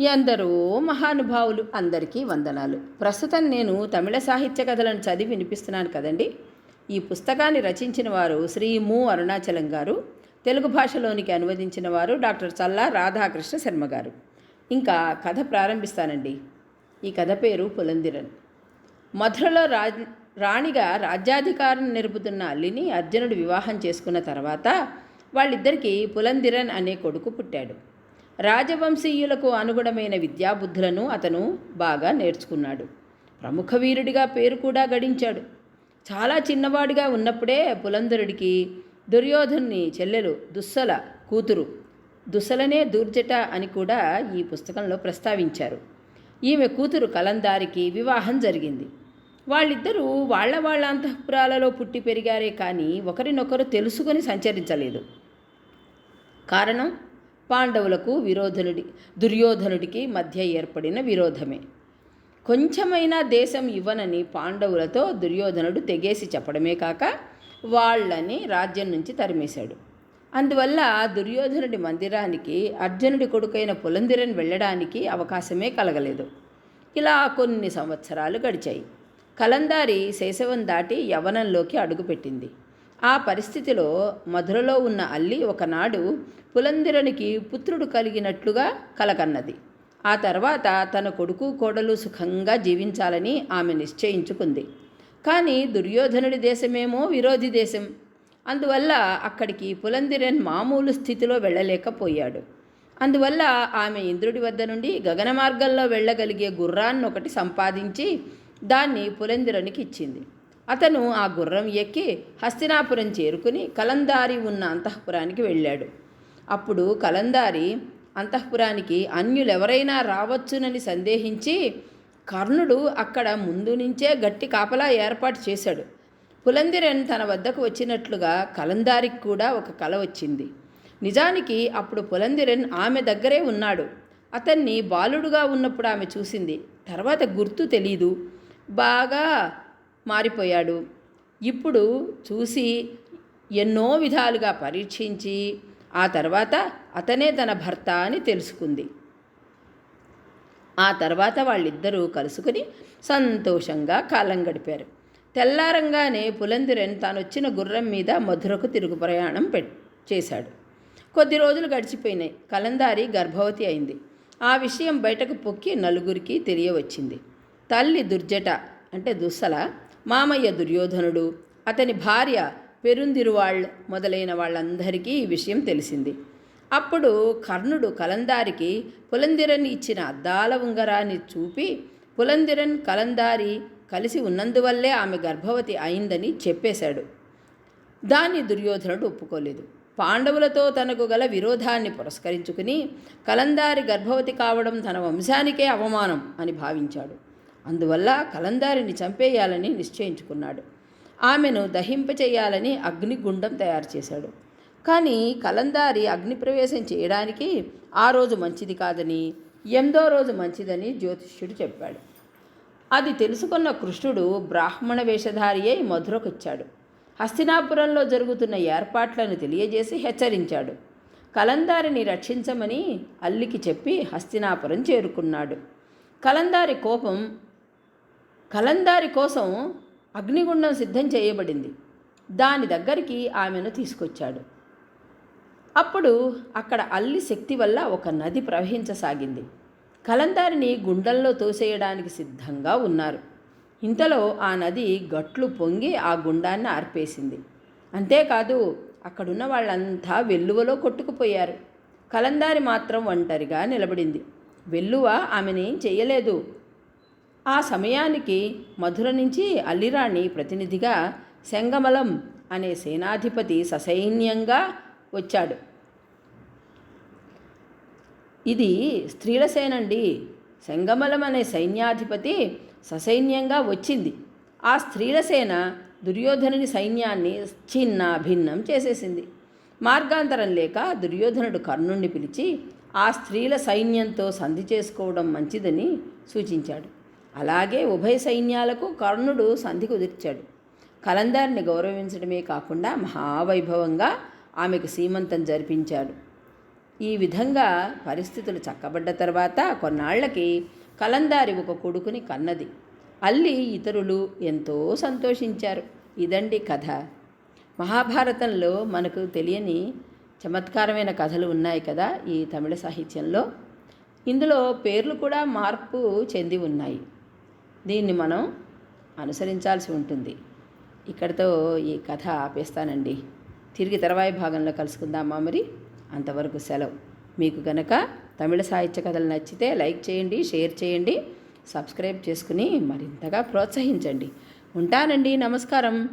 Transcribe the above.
ఎందరో మహానుభావులు అందరికీ వందనాలు. ప్రస్తుతం నేను తమిళ సాహిత్య కథలను చదివి వినిపిస్తున్నాను కదండి. ఈ పుస్తకాన్ని రచించిన వారు శ్రీ ము. అరుణాచలం గారు తెలుగు భాషలోనికి అనువదించిన వారు డాక్టర్ చల్లా రాధాకృష్ణ శర్మ గారు. ఇంకా కథ ప్రారంభిస్తానండి. ఈ కథ పేరు పులందిరన్. మధురలో రాజ్ రాణిగా రాజ్యాధికారం నిరుపుతున్న అల్లిని అర్జునుడు వివాహం చేసుకున్న తర్వాత వాళ్ళిద్దరికీ పులందిరన్ అనే కొడుకు పుట్టాడు. రాజవంశీయులకు అనుగుణమైన విద్యాబుద్ధులను అతను బాగా నేర్చుకున్నాడు. ప్రముఖ వీరుడిగా పేరు కూడా గడించాడు. చాలా చిన్నవాడిగా ఉన్నప్పుడే పులందరుడికి దుర్యోధన్ని చెల్లెలు దుస్సల కూతురు దుస్సలనే దూర్జట అని కూడా ఈ పుస్తకంలో ప్రస్తావించారు. ఈమె కూతురు కలందారికి వివాహం జరిగింది. వాళ్ళిద్దరూ వాళ్ళ వాళ్ళ అంతఃపురాలలో పుట్టి పెరిగారే కానీ ఒకరినొకరు తెలుసుకొని సంచరించలేదు. కారణం? పాండవులకు విరోధనుడి దుర్యోధనుడికి మధ్య ఏర్పడిన విరోధమే. కొంచెమైనా దేశం ఇవ్వనని పాండవులతో దుర్యోధనుడు తెగేసి చెప్పడమే కాక వాళ్ళని రాజ్యం నుంచి తరిమేశాడు. అందువల్ల దుర్యోధనుడి మందిరానికి అర్జునుడి కొడుకైన పులందిరన్ వెళ్ళడానికి అవకాశమే కలగలేదు. ఇలా కొన్ని సంవత్సరాలు గడిచాయి. కలందారి శైశవం దాటి యవనంలోకి అడుగుపెట్టింది. ఆ పరిస్థితిలో మధురలో ఉన్న అల్లి ఒకనాడు పులందిరనికి పుత్రుడు కలిగినట్లుగా కలకన్నది ఆ తర్వాత తన కొడుకు కోడలు సుఖంగా జీవించాలని ఆమె నిశ్చయించుకుంది. కానీ దుర్యోధనుడి దేశమేమో విరోధి దేశం. అందువల్ల అక్కడికి పులందిరన్ మామూలు స్థితిలో వెళ్ళలేకపోయాడు. అందువల్ల ఆమె ఇంద్రుడి వద్ద నుండి గగన మార్గంలో వెళ్ళగలిగే గుర్రాన్ని ఒకటి సంపాదించి దాన్ని పులందిరనికి ఇచ్చింది. అతను ఆ గుర్రం ఎక్కి హస్తినాపురం చేరుకుని కలందారి ఉన్న అంతఃపురానికి వెళ్ళాడు. అప్పుడు కలందారి అంతఃపురానికి అన్యులెవరైనా రావచ్చునని సందేహించి కర్ణుడు అక్కడ ముందు నుంచే గట్టి కాపలా ఏర్పాటు చేశాడు. పులందిరన్ తన వద్దకు వచ్చినట్లుగా కలందారికి కూడా ఒక కల వచ్చింది. నిజానికి అప్పుడు పులందిరన్ ఆమె దగ్గరే ఉన్నాడు. అతన్ని బాలుడుగా ఉన్నప్పుడు ఆమె చూసింది. తర్వాత గుర్తు తెలీదు. బాగా మారిపోయాడు. ఇప్పుడు చూసి ఎన్నో విధాలుగా పరీక్షించి ఆ తర్వాత అతనే తన భర్త అని తెలుసుకుంది. ఆ తర్వాత వాళ్ళిద్దరూ కలుసుకుని సంతోషంగా కాలం గడిపారు. తెల్లారంగానే పులందిరన్ తానొచ్చిన గుర్రం మీద మధురకు తిరుగు ప్రయాణం పె చేశాడు. కొద్ది రోజులు గడిచిపోయినాయి. కలందారి గర్భవతి అయింది. ఆ విషయం బయటకు పొక్కి నలుగురికి తెలియవచ్చింది. తల్లి దుర్జట అంటే దుస్సల మామయ్య దుర్యోధనుడు అతని భార్య పెరుందిరువాళ్ళు మొదలైన వాళ్ళందరికీ ఈ విషయం తెలిసింది. అప్పుడు కర్ణుడు కలందారికి పులందిరన్ ఇచ్చిన అద్దాల ఉంగరాన్ని చూపి పులందిరన్ కలందారి కలిసి ఉన్నందువల్లే ఆమె గర్భవతి అయిందని చెప్పేశాడు. దాన్ని దుర్యోధనుడు ఒప్పుకోలేదు. పాండవులతో తనకు గల విరోధాన్ని పురస్కరించుకుని కలందారి గర్భవతి కావడం తన వంశానికే అవమానం అని భావించాడు. అందువల్ల కలందారిని చంపేయాలని నిశ్చయించుకున్నాడు. ఆమెను దహింపచేయాలని అగ్నిగుండం తయారు చేశాడు. కానీ కలందారి అగ్నిప్రవేశం చేయడానికి ఆ రోజు మంచిది కాదని ఎనిమిదో రోజు మంచిదని జ్యోతిష్యుడు చెప్పాడు. అది తెలుసుకున్న కృష్ణుడు బ్రాహ్మణ వేషధారి అయి మధురకొచ్చాడు. హస్తినాపురంలో జరుగుతున్న ఏర్పాట్లను తెలియజేసి హెచ్చరించాడు. కలందారిని రక్షించమని అల్లికి చెప్పి హస్తినాపురం చేరుకున్నాడు. కలందారి కోపం కలందారి కోసం అగ్నిగుండం సిద్ధం చేయబడింది. దాని దగ్గరికి ఆమెను తీసుకొచ్చాడు. అప్పుడు అక్కడ అల్లి శక్తి వల్ల ఒక నది ప్రవహించసాగింది. కలందారిని గుండంలో తోసేయడానికి సిద్ధంగా ఉన్నారు. ఇంతలో ఆ నది గట్లు పొంగి ఆ గుండాన్ని ఆర్పేసింది. అంతేకాదు అక్కడున్న వాళ్ళంతా వెల్లువలో కొట్టుకుపోయారు. కలందారి మాత్రం ఒంటరిగా నిలబడింది. వెల్లువ ఆమెనేం చేయలేదు ఆ సమయానికి మధుర నుంచి అల్లిరాణి ప్రతినిధిగా సెంగమలం అనే సేనాధిపతి ససైన్యంగా వచ్చాడు. ఇది స్త్రీల సేనండి. సెంగమలం అనే సైన్యాధిపతి ససైన్యంగా వచ్చింది. ఆ స్త్రీల సేన దుర్యోధనుని సైన్యాన్ని చిన్న భిన్నం చేసేసింది. మార్గాంతరం లేక దుర్యోధనుడు కర్ణుణ్ణి పిలిచి ఆ స్త్రీల సైన్యంతో సంధి చేసుకోవడం మంచిదని సూచించాడు. అలాగే ఉభయ సైన్యాలకు కర్ణుడు సంధి కుదిర్చాడు. కలందారిని గౌరవించడమే కాకుండా మహావైభవంగా ఆమెకు సీమంతం జరిపించాడు. ఈ విధంగా పరిస్థితులు చక్కబడ్డ తర్వాత కొన్నాళ్ళకి కలందారి ఒక కొడుకుని కన్నది. అల్లి ఇతరులు ఎంతో సంతోషించారు. ఇదండి కథ. మహాభారతంలో మనకు తెలియని చమత్కారమైన కథలు ఉన్నాయి కదా ఈ తమిళ సాహిత్యంలో. ఇందులో పేర్లు కూడా మార్పు చెంది ఉన్నాయి. దీన్ని మనం అనుసరించాల్సి ఉంటుంది. ఇక్కడితో ఈ కథ ఆపేస్తానండి. తిరిగి తర్వాయి భాగంలో కలుసుకుందామా మరి? అంతవరకు సెలవు. మీకు గనక తమిళ సాహిత్య కథలు నచ్చితే లైక్ చేయండి షేర్ చేయండి సబ్స్క్రైబ్ చేసుకుని మరింతగా ప్రోత్సహించండి. ఉంటానండి. నమస్కారం.